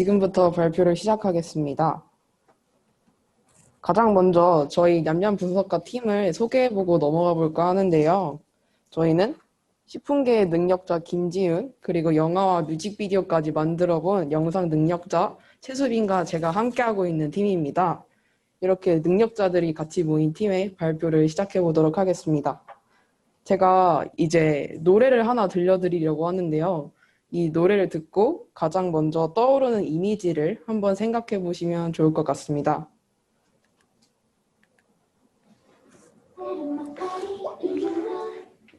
지금부터 발표를 시작하겠습니다. 가장 먼저 저희 냠냠 분석가 팀을 소개해보고 넘어가 볼까 하는데요. 저희는 식품계의 능력자 김지훈, 그리고 영화와 뮤직비디오까지 만들어본 영상 능력자 최수빈과 제가 함께하고 있는 팀입니다. 이렇게 능력자들이 같이 모인 팀의 발표를 시작해 보도록 하겠습니다. 제가 이제 노래를 하나 들려드리려고 하는데요. 이 노래를 듣고 가장 먼저 떠오르는 이미지를 한번 생각해 보시면 좋을 것 같습니다.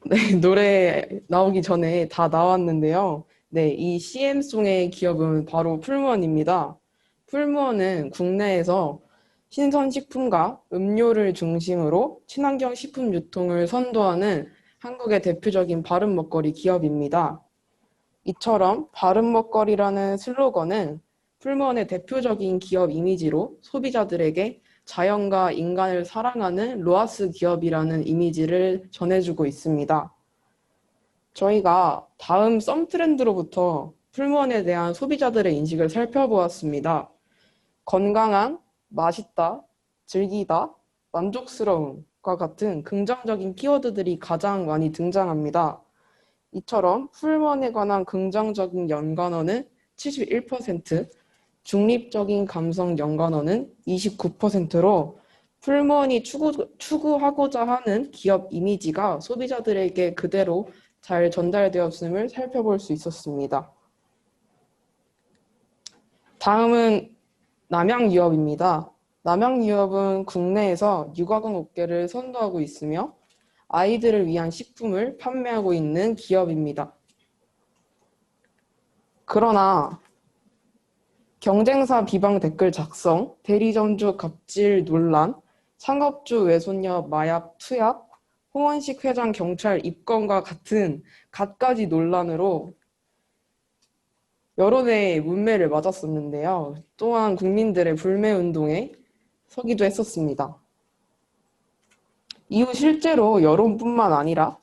네, 노래 나오기 전에 다 나왔는데요. 네, 이 CM송의 기업은 바로 풀무원입니다. 풀무원은 국내에서 신선식품과 음료를 중심으로 친환경 식품 유통을 선도하는 한국의 대표적인 바른 먹거리 기업입니다. 이처럼 바른 먹거리라는 슬로건은 풀무원의 대표적인 기업 이미지로 소비자들에게 자연과 인간을 사랑하는 로아스 기업이라는 이미지를 전해주고 있습니다. 저희가 다음 썸 트렌드로부터 풀무원에 대한 소비자들의 인식을 살펴보았습니다. 건강한, 맛있다, 즐기다, 만족스러움과 같은 긍정적인 키워드들이 가장 많이 등장합니다. 이처럼 풀무원에 관한 긍정적인 연관어는 71%, 중립적인 감성 연관어는 29%로 풀무원이 추구, 추구하고자 하는 기업 이미지가 소비자들에게 그대로 잘 전달되었음을 살펴볼 수 있었습니다. 다음은 남양유업입니다. 남양유업은 국내에서 육아공 업계를 선도하고 있으며 아이들을 위한 식품을 판매하고 있는 기업입니다. 그러나 경쟁사 비방 댓글 작성, 대리점주 갑질 논란, 상업주 외손녀 마약 투약, 홍원식 회장 경찰 입건과 같은 갖가지 논란으로 여러 대의 문매를 맞았었는데요. 또한 국민들의 불매 운동에 서기도 했었습니다. 이후 실제로 여론뿐만 아니라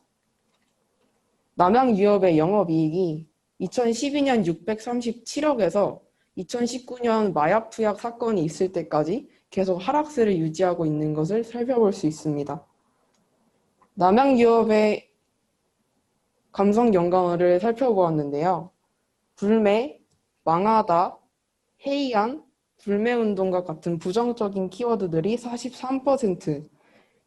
남양 유업의 영업이익이 2012년 637억에서 2019년 마약 투약 사건이 있을 때까지 계속 하락세를 유지하고 있는 것을 살펴볼 수 있습니다. 남양 유업의 감성 연관어를 살펴보았는데요. 불매, 망하다, 해이한, 불매운동과 같은 부정적인 키워드들이 43%,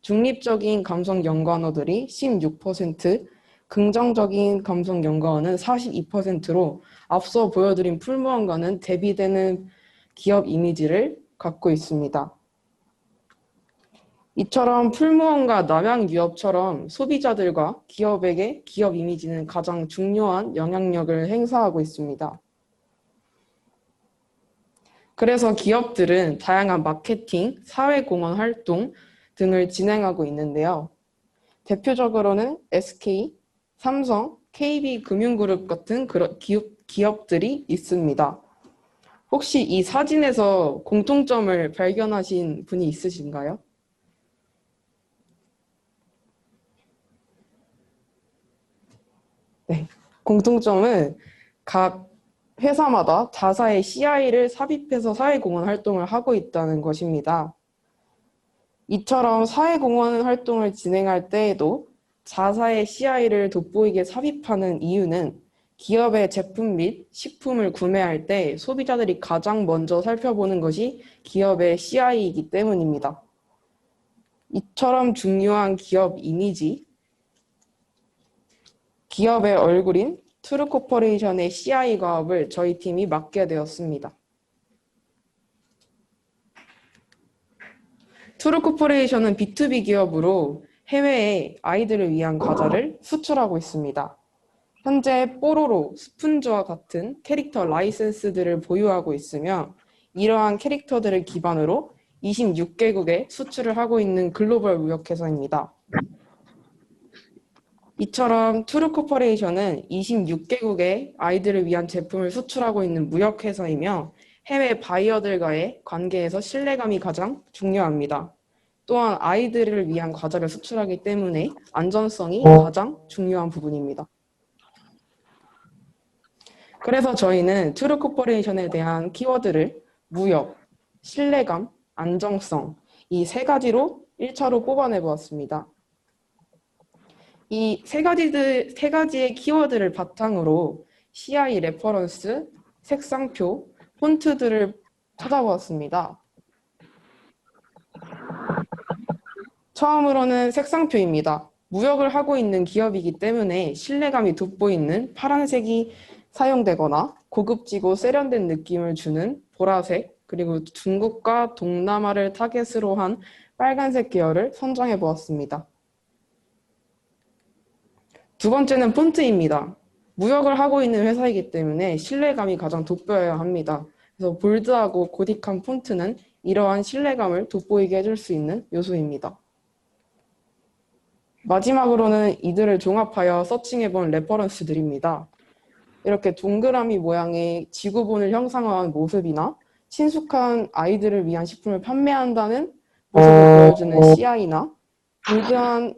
중립적인 감성 연관어들이 16%, 긍정적인 감성 연관어는 42%로 앞서 보여드린 풀무원과는 대비되는 기업 이미지를 갖고 있습니다. 이처럼 풀무원과 남양유업처럼 소비자들과 기업에게 기업 이미지는 가장 중요한 영향력을 행사하고 있습니다. 그래서 기업들은 다양한 마케팅, 사회공헌 활동 등을 진행하고 있는데요. 대표적으로는 SK, 삼성, KB금융그룹 같은 기업 들이 있습니다. 혹시 이 사진에서 공통점을 발견하신 분이 있으신가요? 네, 공통점은 각 회사마다 자사의 CI를 삽입해서 사회공헌 활동을 하고 있다는 것입니다. 이처럼 사회공헌 활동을 진행할 때에도 자사의 CI를 돋보이게 삽입하는 이유는 기업의 제품 및 식품을 구매할 때 소비자들이 가장 먼저 살펴보는 것이 기업의 CI이기 때문입니다. 이처럼 중요한 기업 이미지, 기업의 얼굴인 트루코퍼레이션의 CI 가업을 저희 팀이 맡게 되었습니다. 트루코퍼레이션은 B2B 기업으로 해외에 아이들을 위한 과자를 수출하고 있습니다. 현재 뽀로로, 스푼즈와 같은 캐릭터 라이센스들을 보유하고 있으며 이러한 캐릭터들을 기반으로 26개국에 수출을 하고 있는 글로벌 무역회사입니다. 이처럼 투르코퍼레이션은 26개국의 아이들을 위한 제품을 수출하고 있는 무역회사이며 해외 바이어들과의 관계에서 신뢰감이 가장 중요합니다. 또한 아이들을 위한 과자를 수출하기 때문에 안전성이 가장 중요한 부분입니다. 그래서 저희는 트루 코퍼레이션에 대한 키워드를 무역, 신뢰감, 안정성 이 세 가지로 1차로 뽑아내 보았습니다. 이 세 가지들 세 가지의 키워드를 바탕으로 CI 레퍼런스, 색상표, 폰트들을 찾아보았습니다. 처음으로는 색상표입니다. 무역을 하고 있는 기업이기 때문에 신뢰감이 돋보이는 파란색이 사용되거나 고급지고 세련된 느낌을 주는 보라색, 그리고 중국과 동남아를 타겟으로 한 빨간색 계열을 선정해 보았습니다. 두 번째는 폰트입니다. 무역을 하고 있는 회사이기 때문에 신뢰감이 가장 돋보여야 합니다. 그래서 볼드하고 고딕한 폰트는 이러한 신뢰감을 돋보이게 해줄 수 있는 요소입니다. 마지막으로는 이들을 종합하여 서칭해본 레퍼런스들입니다. 이렇게 동그라미 모양의 지구본을 형상화한 모습이나 친숙한 아이들을 위한 식품을 판매한다는 모습을 보여주는 CI나 볼드한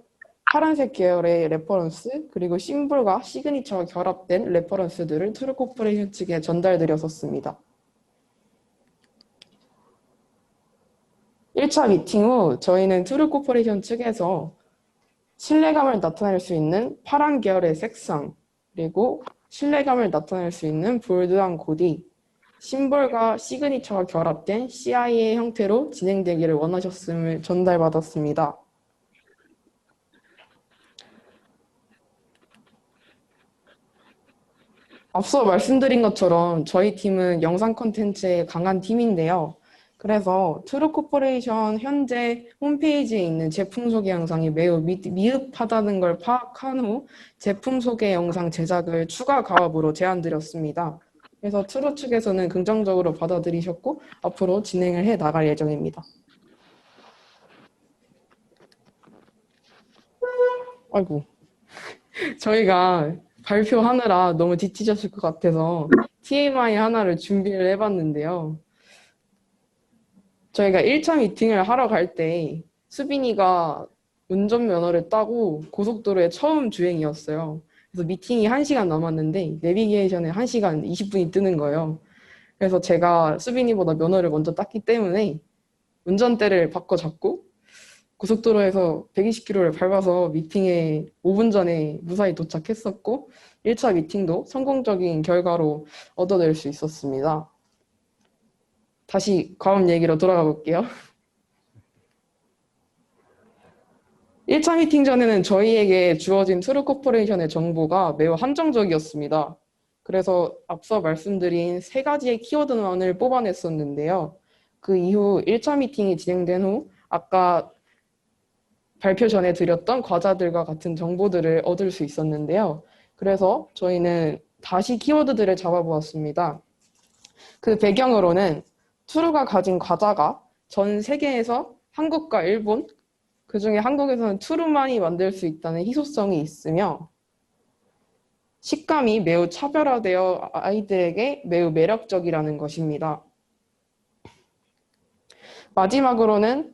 파란색 계열의 레퍼런스 그리고 심볼과 시그니처가 결합된 레퍼런스들을 트루 코퍼레이션 측에 전달드렸었습니다. 1차 미팅 후 저희는 트루 코퍼레이션 측에서 신뢰감을 나타낼 수 있는 파란 계열의 색상 그리고 신뢰감을 나타낼 수 있는 볼드한 코디 심볼과 시그니처가 결합된 CI의 형태로 진행되기를 원하셨음을 전달받았습니다. 앞서 말씀드린 것처럼 저희 팀은 영상 콘텐츠에 강한 팀인데요. 그래서 트루 코퍼레이션 현재 홈페이지에 있는 제품 소개 영상이 매우 미, 미흡하다는 걸 파악한 후 제품 소개 영상 제작을 추가 가업으로 제안드렸습니다. 그래서 트루 측에서는 긍정적으로 받아들이셨고 앞으로 진행을 해 나갈 예정입니다. 아이고 저희가 발표하느라 너무 지치셨을 것 같아서 TMI 하나를 준비를 해봤는데요. 저희가 1차 미팅을 하러 갈 때 수빈이가 운전면허를 따고 고속도로에 처음 주행이었어요. 그래서 미팅이 1시간 남았는데 내비게이션에 1시간 20분이 뜨는 거예요. 그래서 제가 수빈이보다 면허를 먼저 땄기 때문에 운전대를 바꿔 잡고 고속도로에서 120km를 밟아서 미팅에 5분 전에 무사히 도착했었고 1차 미팅도 성공적인 결과로 얻어낼 수 있었습니다. 다시 과업 얘기로 돌아가 볼게요. 1차 미팅 전에는 저희에게 주어진 트루 코퍼레이션의 정보가 매우 한정적이었습니다. 그래서 앞서 말씀드린 세 가지의 키워드만을 뽑아냈었는데요. 그 이후 1차 미팅이 진행된 후 아까 발표 전에 드렸던 과자들과 같은 정보들을 얻을 수 있었는데요. 그래서 저희는 다시 키워드들을 잡아보았습니다. 그 배경으로는 투르가 가진 과자가 전 세계에서 한국과 일본, 그 중에 한국에서는 투르만이 만들 수 있다는 희소성이 있으며 식감이 매우 차별화되어 아이들에게 매우 매력적이라는 것입니다. 마지막으로는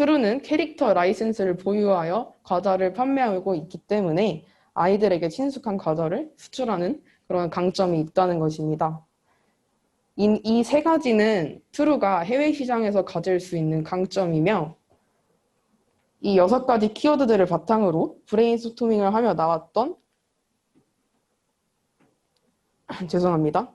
트루는 캐릭터 라이센스를 보유하여 과자를 판매하고 있기 때문에 아이들에게 친숙한 과자를 수출하는 그런 강점이 있다는 것입니다. 이 세 가지는 트루가 해외 시장에서 가질 수 있는 강점이며 이 여섯 가지 키워드들을 바탕으로 브레인스토밍을 하며 나왔던 죄송합니다.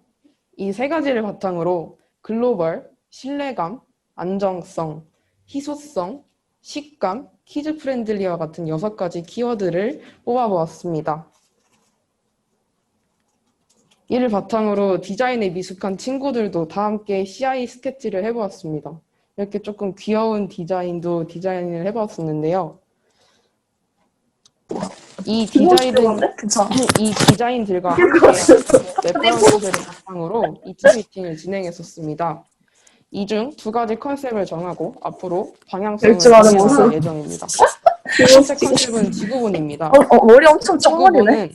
이 세 가지를 바탕으로 글로벌, 신뢰감, 안정성, 희소성, 식감, 키즈 프렌들리와 같은 여섯 가지 키워드를 뽑아보았습니다. 이를 바탕으로 디자인에 미숙한 친구들도 다 함께 CI 스케치를 해보았습니다. 이렇게 조금 귀여운 디자인도 디자인을 해봤었는데요. 이 디자인들, 그쵸. 이 디자인들과 함께 레퍼런스들을 바탕으로 2차 미팅을 진행했었습니다. 이 중 두 가지 컨셉을 정하고 앞으로 방향성을 열중하는 정할 모습. 예정입니다. 첫째 컨셉은 지구본입니다. 어, 어, 머리 엄청 쩡거리네.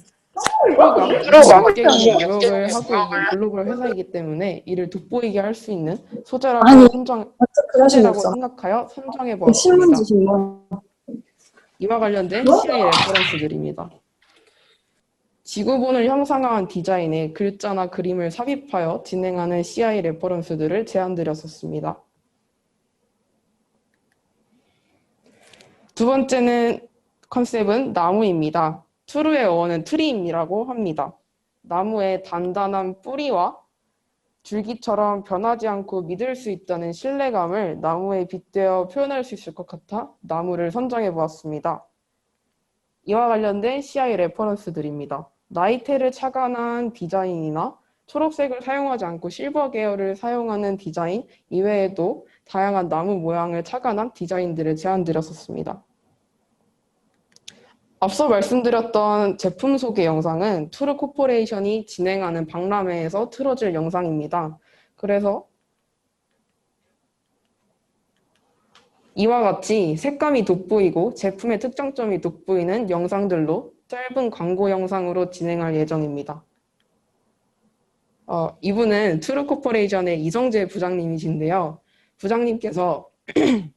지구본은. 국경의 무역을 하고 있는 글로벌 회사이기 때문에 이를 돋보이게 할 수 있는 소재라고 아니, 선정, 완전 소재라고. 생각하여 선정해 그 신문 보았습니다. 주신 거. 이와 관련된 CI 레퍼런스들입니다. 지구본을 형상화한 디자인에 글자나 그림을 삽입하여 진행하는 CI 레퍼런스들을 제안드렸었습니다. 두 번째는 컨셉은 나무입니다. 투르의 어원은 트리임이라고 합니다. 나무의 단단한 뿌리와 줄기처럼 변하지 않고 믿을 수 있다는 신뢰감을 나무에 빗대어 표현할 수 있을 것 같아 나무를 선정해 보았습니다. 이와 관련된 CI 레퍼런스들입니다. 나이테를 착안한 디자인이나 초록색을 사용하지 않고 실버 계열을 사용하는 디자인 이외에도 다양한 나무 모양을 착안한 디자인들을 제안드렸었습니다. 앞서 말씀드렸던 제품 소개 영상은 투르 코퍼레이션이 진행하는 박람회에서 틀어질 영상입니다. 그래서 이와 같이 색감이 돋보이고 제품의 특장점이 돋보이는 영상들로 짧은 광고 영상으로 진행할 예정입니다. 어, 이분은 투르 코퍼레이션의 이성재 부장님이신데요. 부장님께서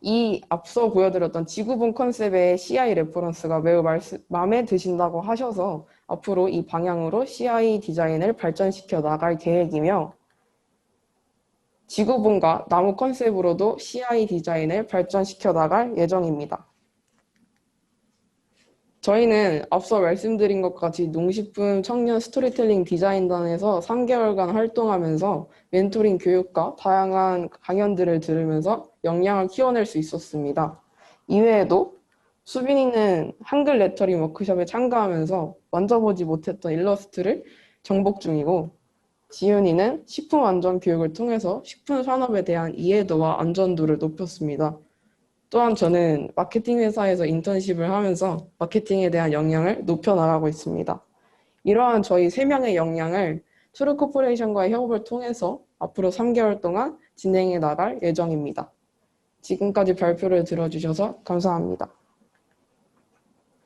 이 앞서 보여드렸던 지구본 컨셉의 CI 레퍼런스가 매우 말스- 마음에 드신다고 하셔서 앞으로 이 방향으로 CI 디자인을 발전시켜 나갈 계획이며 지구본과 나무 컨셉으로도 CI 디자인을 발전시켜 나갈 예정입니다. 저희는 앞서 말씀드린 것 같이 농식품 청년 스토리텔링 디자인단에서 3개월간 활동하면서 멘토링 교육과 다양한 강연들을 들으면서 역량을 키워낼 수 있었습니다. 이외에도 수빈이는 한글 레터링 워크숍에 참가하면서 만져보지 못했던 일러스트를 정복 중이고 지윤이는 식품 안전 교육을 통해서 식품 산업에 대한 이해도와 안전도를 높였습니다. 또한 저는 마케팅 회사에서 인턴십을 하면서 마케팅에 대한 역량을 높여 나가고 있습니다. 이러한 저희 세 명의 역량을 트루 코퍼레이션과의 협업을 통해서 앞으로 3개월 동안 진행해 나갈 예정입니다. 지금까지 발표를 들어주셔서 감사합니다.